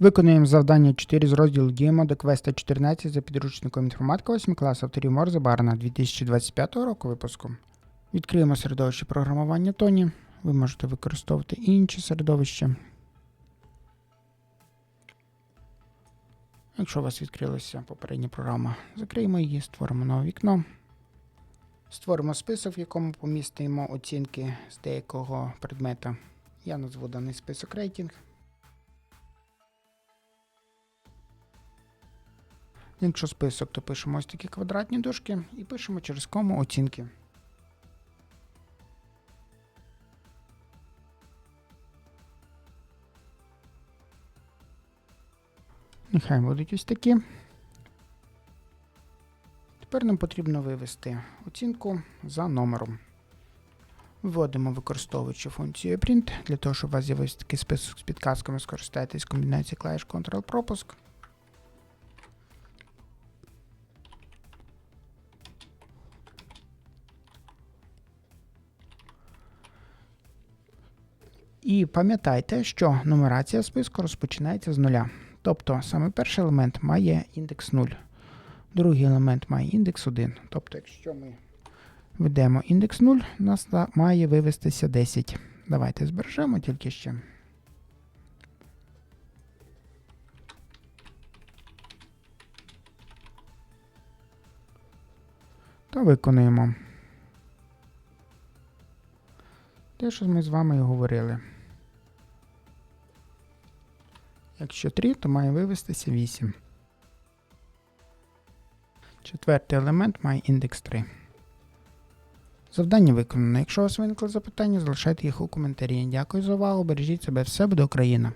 Виконуємо завдання 4 з розділу Діємо до квеста 14 за підручником інформатика 8 класу авторів Морзе Барна 2025 року випуску. Відкриємо середовище програмування Тоні. Ви можете використовувати інші середовища. Якщо у вас відкрилася попередня програма, закриємо її, створимо нове вікно. Створимо список, в якому помістимо оцінки з деякого предмета. Я назву даний список рейтинг. Якщо список, то пишемо ось такі квадратні дужки і пишемо через кому оцінки. Нехай будуть ось такі. Тепер нам потрібно вивести оцінку за номером. Вводимо, використовуючи функцію print, для того, щоб у вас з'явився такий список з підказками, скористайтесь комбінацією клавіш Ctrl-пропуск. І пам'ятайте, що нумерація списку розпочинається з нуля. Тобто саме перший елемент має індекс 0, другий елемент має індекс 1. Тобто, якщо ми введемо індекс 0, у нас має вивестися 10. Давайте збережемо тільки ще. Та виконуємо. Те, що ми з вами і говорили. Якщо 3, то має вивестися 8. Четвертий елемент має індекс 3. Завдання виконано. Якщо у вас виникли запитання, залишайте їх у коментарі. Дякую за увагу. Бережіть себе, все буде Україна.